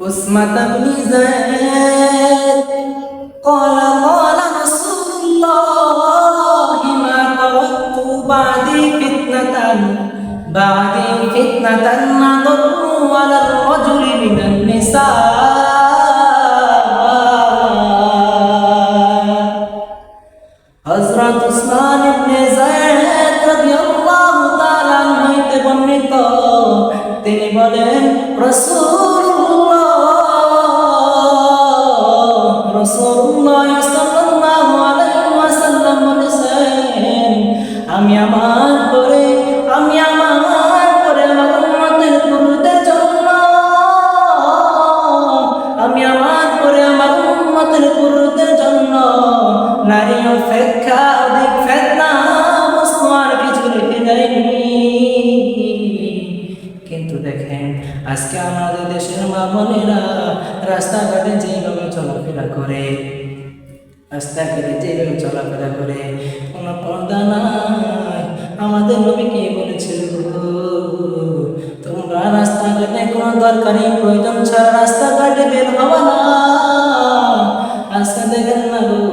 أسمة بن زيد قال قال رسول الله ما تركت بعدي فتنة بعدي فتنة أضر على الرجل من النساء হযরত উসমান ইবনে যায়েদ রাদিয়াল্লাহু তাআলা হইতে বর্ণিত তিনি বলেন রাসূলুল্লাহ আমি আমার পরে আমি আমার পরে আমার উম্মতের পুরুষদের জন্য আমি আমার পরে আমার উম্মতের পুরুষদের জন্য নারী অপেক্ষা অধিক ফেতনা বস্তু আর কিন্তু দেখেন, আজকে আমাদের দেশের মা বোনেরা রাস্তাঘাটে যেভাবে চলাফেরা করে, রাস্তাঘাটে যেভাবে চলাফেরা করে, কোনো পর্দা আমাদের নবী কি বলেছিল তোমরা রাস্তাঘাটে কোনো দরকারি প্রয়োজন ছাড়া রাস্তাঘাটে বের হওয়া না। রাস্তা দেখেন না গো